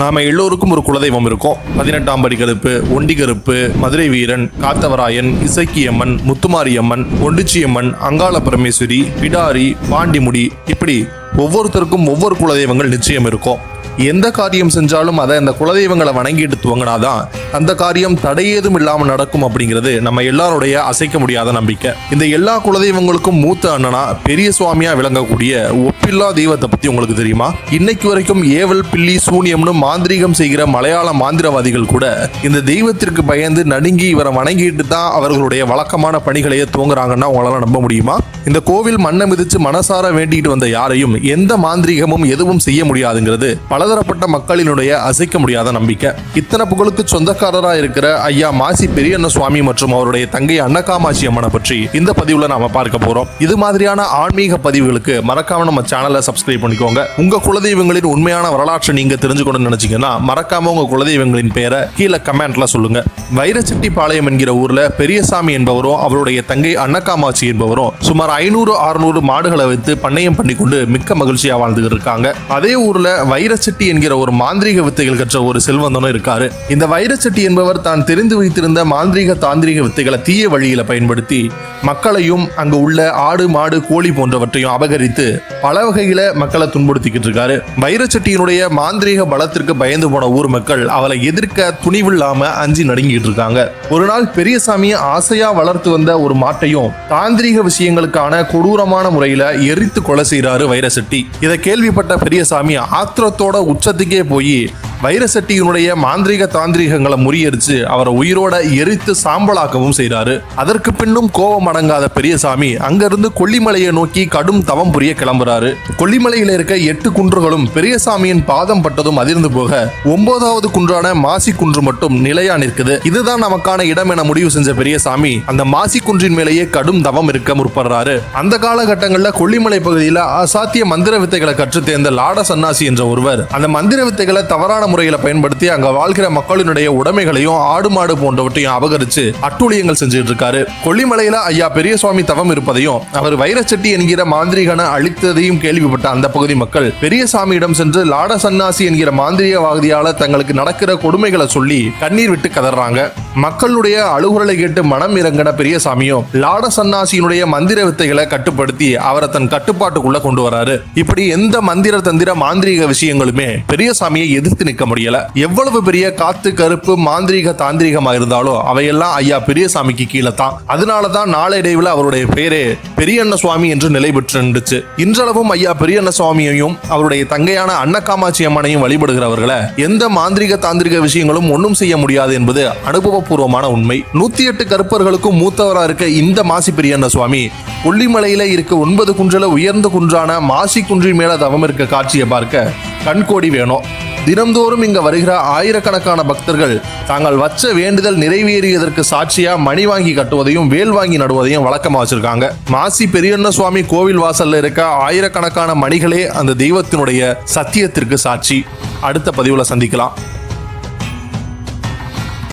நாம எல்லோருக்கும் ஒரு குலதெய்வம் இருக்கும். பதினெட்டாம் படி கருப்பு ஒண்டி கருப்பு மதுரை வீரன் காத்தவராயன் இசக்கியம்மன் முத்துமாரியம்மன் ஒண்டிச்சியம்மன் அங்காள பரமேஸ்வரி பிடாரி பாண்டிமுடி இப்படி ஒவ்வொருத்தருக்கும் ஒவ்வொரு குலதெய்வங்கள் நிச்சயம் இருக்கும். எந்த காரியம் செஞ்சாலும் அதை அந்த குலதெய்வங்களை வணங்கிட்டு துவங்கினாதான் அந்த காரியம் தடையேதும் இல்லாமல் நடக்கும் அப்படிங்கிறது நம்ம எல்லாருடைய அசைக்க முடியாத நம்பிக்கை. இந்த எல்லா குலதெய்வங்களுக்கும் மூத்த அண்ணனா பெரிய சுவாமியா விளங்கக்கூடிய ஒப்பில்லா தெய்வத்தை பத்தி உங்களுக்கு தெரியுமா? இன்னைக்கு வரைக்கும் ஏவல் பில்லி சூனியம்னு மாந்திரீகம் செய்கிற மலையாள மாந்திரவாதிகள் கூட இந்த தெய்வத்திற்கு பயந்து நடுங்கி இவரை வணங்கிட்டு தான் அவர்களுடைய வழக்கமான பணிகளையே துவங்குறாங்கன்னா உங்களால நம்ப முடியுமா? இந்த கோவில் மண்ணை மிதிச்சு மனசார வேண்டிட்டு வந்த யாரையும் எந்த மாந்திரீகமும் எதுவும் செய்ய முடியாதுங்கிறது பல பலதரப்பட்ட மக்களினுடைய அசைக்க முடியாத நம்பிக்கை. இத்தனை புகழுக்கு சொந்தக்காரரா இருக்கிற ஐயா மாசி பெரியண்ண சுவாமி மற்றும் அவருடைய தங்கை அன்னகாமாட்சி அம்மனை பற்றி இந்த பதிவுல நாம பார்க்க போறோம். இது மாதிரியான ஆன்மீக பதிவுகளுக்கு மறக்காம நம்ம சேனலை சப்ஸ்கிரைப் பண்ணிக்கோங்க. உங்க குலதெய்வங்களின் உண்மையான வரலாற்றை நீங்க தெரிஞ்சுக்கணும்னு நினைச்சீங்கன்னா மறக்காம உங்க குலதெய்வங்களின் பெயரை கீழே கமெண்ட்ல சொல்லுங்க. வைரச்செட்டிப்பாளையம் என்கிற ஊர்ல பெரியசாமி என்பவரும் அவருடைய தங்கை அன்னகாமாட்சி என்பவரும் சுமார் ஐநூறு அறுநூறு மாடுகளை வைத்து பண்ணையம் பண்ணி கொண்டு மிக்க மகிழ்ச்சியா வாழ்ந்துகிட்டு இருக்காங்க. அதே ஊர்ல வைரச்செட்டி என்கிற ஒரு மாந்திரீக வித்தைகள் கற்ற ஒரு செல்வந்தனும் இருக்காரு. இந்த வைரச்செட்டி என்பவர் தான் தெரிந்து வைத்திருந்த மாந்திரீக தாந்திரிக வித்தைகளை தீய வழியில பயன்படுத்தி மக்களையும் அங்கு உள்ள ஆடு மாடு கோழி போன்றவற்றையும் அபகரித்து பல வகையில மக்களை துன்புறுத்திக்கிட்டு இருக்காரு. வைரச்செட்டியினுடைய மாந்திரீக பலத்திற்கு பயந்து போன ஊர் மக்கள் அவளை எதிர்க்க துணிவில்லாம அஞ்சி நடுங்கிட்டு இருக்காங்க. ஒரு நாள் பெரியசாமி ஆசையா வளர்த்து வந்த ஒரு மாட்டையும் தாந்திரீக விஷயங்களுக்கான கொடூரமான முறையில எரித்து கொலை செய்யறாரு வைரசெட்டி இதை கேள்விப்பட்ட பெரியசாமி ஆத்திரத்தோட உச்சத்துக்கே போய் வைரசெட்டியினுடைய மாந்திரீக தாந்திரீகங்களை முறியடிச்சு அவரை உயிரோட எரித்து சாம்பலாக்கவும் செய்கிறாரு அதற்கு பின்னும் கோபம் அடங்காத பெரியசாமி அங்கிருந்து கொல்லிமலையை நோக்கி கடும் தவம் புரிய கிளம்புறாரு. கொல்லிமலையில் இருக்க எட்டு குன்றுகளும் பெரியசாமியின் பாதம் பட்டதும் அதிர்ந்து போக ஒன்பதாவது குன்றான மாசி குன்று மட்டும் நிலையா நிற்குது. இதுதான் நமக்கான இடம் என முடிவு செஞ்ச பெரியசாமி அந்த மாசி குன்றின் மேலேயே கடும் தவம் இருக்க முற்படுறாரு. அந்த காலகட்டங்களில் கொல்லிமலை பகுதியில் அசாத்திய மந்திர வித்தைகளை கற்று தேர்ந்த லாட சன்னாசி என்ற ஒருவர் அந்த மந்திர வித்தைகளை தவறான முறையில பயன்படுத்தி அங்க வாழ்கிற மக்களினுடைய உடைமைகளையும் ஆடு மாடு போன்றவற்றையும் அபகரிச்சு அட்டூழியங்கள் செஞ்சுட்டு இருக்காரு. கொல்லிமலையில ஐயா பெரியசுவாமி தவம் இருப்பதையும் அவர் வைரச்செட்டி என்கிற மாந்திரிகனை அழித்ததையும் கேள்விப்பட்ட அந்த பகுதி மக்கள் பெரியசாமியிடம் சென்று லாட சன்னாசி என்கிற மாந்திரிகவாதியால தங்களுக்கு நடக்கிற கொடுமைகளை சொல்லி கண்ணீர் விட்டு கதறாங்க. மக்களுடைய அழுகுரலை கேட்டு மனம் இறங்கின பெரியசாமியும் லாட சன்னாசியினுடைய மந்திர வித்தைகளை கட்டுப்படுத்தி அவரை தன் கட்டுப்பாட்டுக்குள்ள கொண்டு வராரு. இப்படி எந்த மந்திர தந்திர மாந்திரீக விஷயங்களுமே பெரியசாமியை எதிர்த்து நிற்க முடியல. எவ்வளவு பெரிய காத்து கருப்பு மாந்திரீக தாந்திரிகமா இருந்தாலும் அவையெல்லாம் ஐயா பெரியசாமிக்கு கீழே தான். அதனாலதான் நாளடைவில் அவருடைய பெயரே பெரியண்ண சுவாமி என்று நிலை பெற்று நின்றுச்சு. இன்றளவும் ஐயா பெரியண்ண சுவாமியையும் அவருடைய தங்கையான அன்னக்காமாட்சி அம்மனையும் வழிபடுகிறவர்களை எந்த மாந்திரிக தாந்திரிக விஷயங்களும் ஒன்றும் செய்ய முடியாது என்பது அனுபவபூர்வமான உண்மை. நூத்தி எட்டு கருப்பர்களுக்கும் மூத்தவரா இருக்க இந்த மாசி பெரியண்ண சுவாமி கொல்லிமலையில இருக்க ஒன்பது குன்றல உயர்ந்த குன்றான மாசி குன்றின் மேல தவம் இருக்க காட்சியை பார்க்க கண்கோடி வேணும். தினம்தோறும் இங்க வருகிற ஆயிரக்கணக்கான பக்தர்கள் தாங்கள் வச்ச வேண்டுதல் நிறைவேறியதற்கு சாட்சியா மணி வாங்கி கட்டுவதையும் வேல் வாங்கி நடுவதையும் வழக்கமா வச்சிருக்காங்க. மாசி பெரியண்ண சுவாமி கோவில் வாசல்ல இருக்க ஆயிரக்கணக்கான மணிகளே அந்த தெய்வத்தினுடைய சத்தியத்திற்கு சாட்சி. அடுத்த பதிவுல சந்திக்கலாம்.